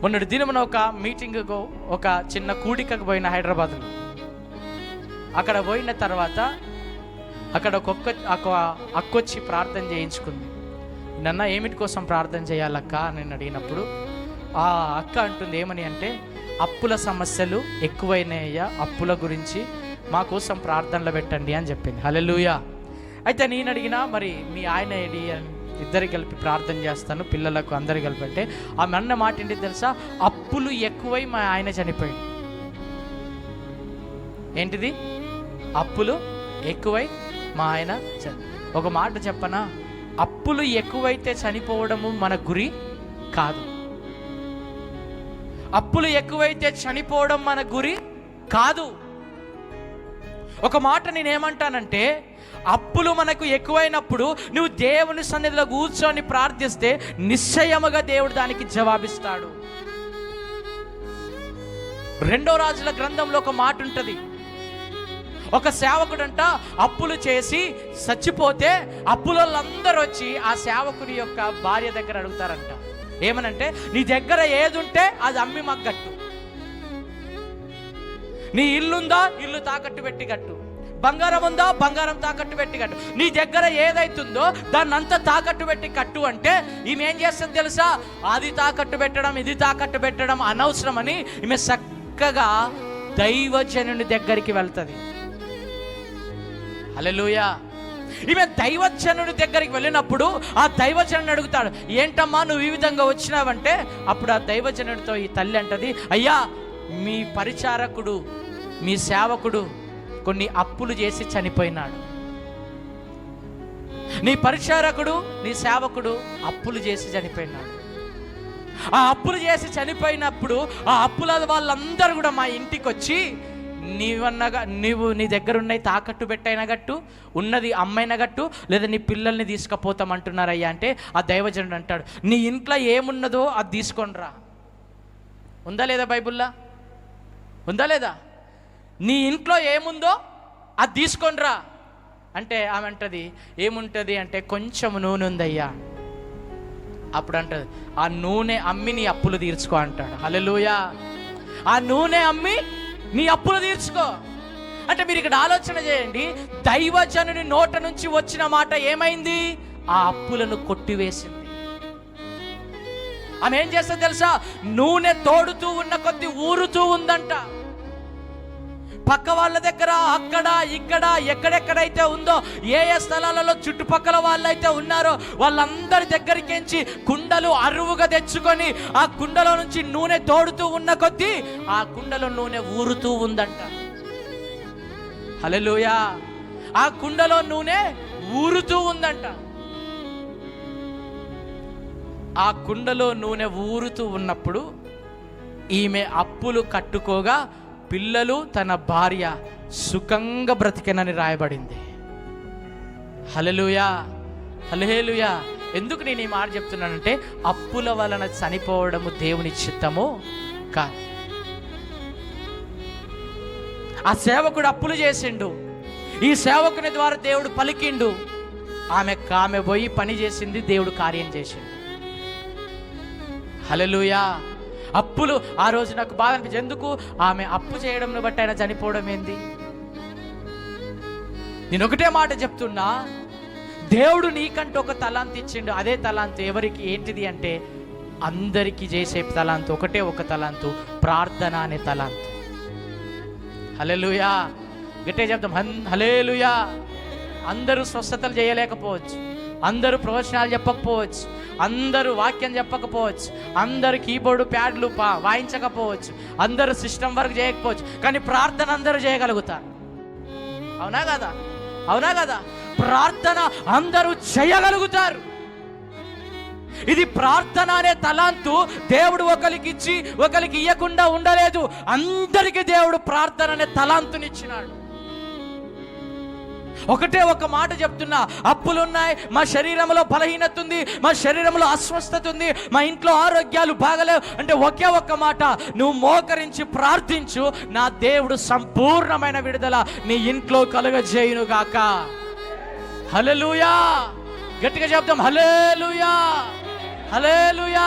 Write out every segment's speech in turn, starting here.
మొన్నటి దినమున ఒక మీటింగ్కు ఒక చిన్న కూడికకు పోయిన హైదరాబాద్లో. అక్కడ పోయిన తర్వాత అక్కడ ఒక్కొక్క ఒక అక్కొచ్చి ప్రార్థన చేయించుకుంది. నన్న ఏమిటి కోసం ప్రార్థన చేయాలక్క? అని నేను అడిగినప్పుడు ఆ అక్క అంటుంది ఏమని అంటే అప్పుల సమస్యలు ఎక్కువైనాయ్యా అప్పుల గురించి మా కోసం ప్రార్థనలు పెట్టండి అని చెప్పింది. హల్లెలూయా. అయితే నేను అడిగినా మరి మీ ఆయన ఏడి? అని. ఇద్దరు కలిపి ప్రార్థన చేస్తాను పిల్లలకు అందరు కలిపి అంటే ఆమె అన్న మాట ఏంటి తెలుసా? అప్పులు ఎక్కువై మా ఆయన చనిపోయింది ఏంటిది? అప్పులు ఎక్కువై మా ఆయన చని ఒక మాట చెప్పనా? అప్పులు ఎక్కువైతే చనిపోవడము మన గురి కాదు. అప్పులు ఎక్కువైతే చనిపోవడం మన గురి కాదు. ఒక మాట నేనేమంటానంటే అప్పులు మనకు ఎక్కువైనప్పుడు నువ్వు దేవుని సన్నిధిలో కూర్చొని ప్రార్థిస్తే నిశ్చయముగా దేవుడు దానికి జవాబిస్తాడు. రెండో రాజుల గ్రంథంలో ఒక మాట ఉంటుంది. ఒక సేవకుడంట అప్పులు చేసి చచ్చిపోతే అప్పులందరూ వచ్చి ఆ సేవకుని యొక్క భార్య దగ్గర అడుగుతారంట. ఏమనంటే నీ దగ్గర ఏది ఉంటే అది అమ్మి మగ్గట్టు. నీ ఇల్లుందా? ఇల్లు తాకట్టు పెట్టి కట్టు. బంగారం ఉందా? బంగారం తాకట్టు పెట్టి కట్టు. నీ దగ్గర ఏదైతుందో దాన్ని అంతా తాకట్టు పెట్టి కట్టు అంటే ఈమె ఏం చేస్తుంది తెలుసా? అది తాకట్టు పెట్టడం ఇది తాకట్టు పెట్టడం అనవసరమని ఈమె చక్కగా దైవజనుని దగ్గరికి వెళ్తుంది. అలెలుయా ఈమె దైవజనుడి దగ్గరికి వెళ్ళినప్పుడు ఆ దైవజనుడు అడుగుతాడు ఏంటమ్మా నువ్వు ఈ విధంగా వచ్చినావంటే? అప్పుడు ఆ దైవజనుడితో ఈ తల్లి అంటది అయ్యా మీ పరిచారకుడు మీ సేవకుడు కొన్ని అప్పులు చేసి చనిపోయినాడు. నీ పరిచారకుడు నీ సేవకుడు అప్పులు చేసి చనిపోయినాడు. ఆ అప్పులు చేసి చనిపోయినప్పుడు ఆ అప్పుల వాళ్ళందరూ కూడా మా ఇంటికి వచ్చి నీవన్నగా నీవు నీ దగ్గర ఉన్నాయి తాకట్టు పెట్టైన గట్టు ఉన్నది అమ్మైన గట్టు లేదా నీ పిల్లల్ని తీసుకుపోతామంటున్నారయ్యా అంటే ఆ దైవజనుడు అంటాడు నీ ఇంట్లో ఏమున్నదో అది తీసుకొనిరా ఉందా లేదా బైబుల్లా? ఉందా లేదా? నీ ఇంట్లో ఏముందో అది తీసుకొనిరా అంటే ఆమె అంటది ఏముంటుంది? అంటే కొంచెం నూనె ఉందయ్యా. అప్పుడు అంటది ఆ నూనె అమ్మి నీ అప్పులు తీర్చుకో అంటాడు. అలెలుయా ఆ నూనె అమ్మి నీ అప్పులు తీర్చుకో. అంటే మీరు ఇక్కడ ఆలోచన చేయండి దైవజనుని నోట నుంచి వచ్చిన మాట ఏమైంది? ఆ అప్పులను కొట్టివేసింది. ఆమె ఏం చేస్తుంది తెలుసా? నూనె తోడుతూ ఉన్న కొద్ది ఊరుతూ ఉందంట. పక్క వాళ్ళ దగ్గర అక్కడ ఇక్కడ ఎక్కడెక్కడైతే ఉందో ఏ ఏ స్థలాలలో చుట్టుపక్కల వాళ్ళైతే ఉన్నారో వాళ్ళందరి దగ్గరికించి కుండలు అరువుగా తెచ్చుకొని ఆ కుండలో నుంచి నూనె తోడుతూ ఉన్న కొద్దీ ఆ కుండలో నూనె ఊరుతూ ఉందంట. హల్లెలూయా. ఆ కుండలో నూనె ఊరుతూ ఉందంట. ఆ కుండలో నూనె ఊరుతూ ఉన్నప్పుడు ఈమె అప్పులు కట్టుకోగా పిల్లలు తన భార్య సుఖంగా బ్రతికెనని రాయబడింది. హలలుయా హలహేలుయా ఎందుకు నేను ఈ మాట చెప్తున్నానంటే అప్పుల వలన చనిపోవడము దేవుని చిత్తము కాదు. ఆ సేవకుడు అప్పులు చేసిండు. ఈ సేవకుని ద్వారా దేవుడు పలికిండు. ఆమె ఆమె పోయి పని చేసింది దేవుడు కార్యం చేసిండు. హలలుయా అప్పులు ఆ రోజు నాకు బాధ అనిపించింది. ఎందుకు? ఆమె అప్పు చేయడంను బట్టి ఆయన చనిపోవడం ఏంది? నేను ఒకటే మాట చెప్తున్నా. దేవుడు నీకంటూ ఒక తలాంతి ఇచ్చిండు. అదే తలాంతు ఎవరికి? ఏంటిది అంటే అందరికీ చేసే తలాంతు ఒకటే ఒక తలాంతు. ప్రార్థన అనే తలాంతు. హలెలుయా గట్టే చెప్తాం హన్ హలేలుయా అందరూ స్వస్థతలు చేయలేకపోవచ్చు. అందరూ ప్రవచనాలు చెప్పకపోవచ్చు. అందరూ వాక్యం చెప్పకపోవచ్చు. అందరు కీబోర్డు ప్యాడ్లు పా వాయించకపోవచ్చు. అందరూ సిస్టమ్ వర్క్ చేయకపోవచ్చు. కానీ ప్రార్థన అందరూ చేయగలుగుతారు. అవునా కదా? అవునా కదా? ప్రార్థన అందరూ చేయగలుగుతారు. ఇది ప్రార్థన అనే తలాంతు దేవుడు ఒకరికి ఇచ్చి ఒకరికి ఇవ్వకుండా ఉండలేదు. అందరికీ దేవుడు ప్రార్థన అనే తలాంతునిచ్చినాడు. ఒకటే ఒక మాట చెప్తున్నా. అప్పులున్నాయి మా శరీరంలో బలహీనత ఉంది మా శరీరంలో అస్వస్థత ఉంది మా ఇంట్లో ఆరోగ్యాలు బాగలేవు అంటే ఒకే ఒక్క మాట. నువ్వు మోకరించి ప్రార్థించు నా దేవుడు సంపూర్ణమైన విడుదల నీ ఇంట్లో కలుగజేయును గాక హలలుయా గట్టిగా చెప్తాం హలేలుయా హలేలుయా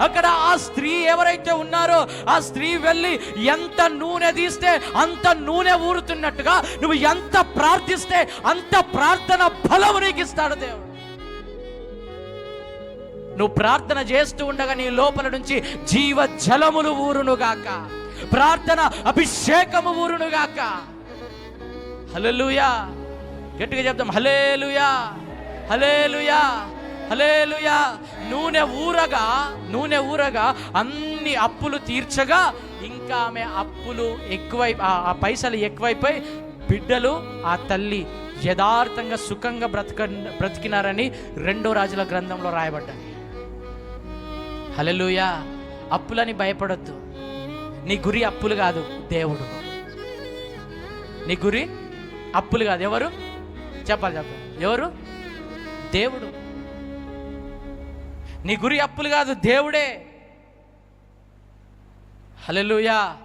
అక్కడ ఆ స్త్రీ ఎవరైతే ఉన్నారో ఆ స్త్రీ వెళ్ళి ఎంత నూనె తీస్తే అంత నూనె ఊరుతున్నట్టుగా నువ్వు ఎంత ప్రార్థిస్తే అంత ప్రార్థన బలము నీకు ఇస్తాడు దేవుడు. నువ్వు ప్రార్థన చేస్తూ ఉండగా నీ లోపల నుంచి జీవ జలములు ఊరునుగాక ప్రార్థన అభిషేకము ఊరునుగాక హల్లెలూయా. గట్టిగా చెప్తాం హలేలుయా హలేలుయా హలేలుయా నూనె ఊరగా నూనె ఊరగా అన్ని అప్పులు తీర్చగా ఇంకా ఆమె అప్పులు ఎక్కువై ఆ పైసలు ఎక్కువైపోయి బిడ్డలు ఆ తల్లి యథార్థంగా సుఖంగా బ్రతక బ్రతికినారని రెండో రాజుల గ్రంథంలో రాయబడ్డాయి హలలుయా అప్పులని భయపడొద్దు. నీ గురి అప్పులు కాదు దేవుడు. నీ గురి అప్పులు కాదు. ఎవరు? చెప్పాలి చెప్పాలి. ఎవరు? దేవుడు. నీ గురి అప్పులు కాదు దేవుడే. హల్లెలూయా.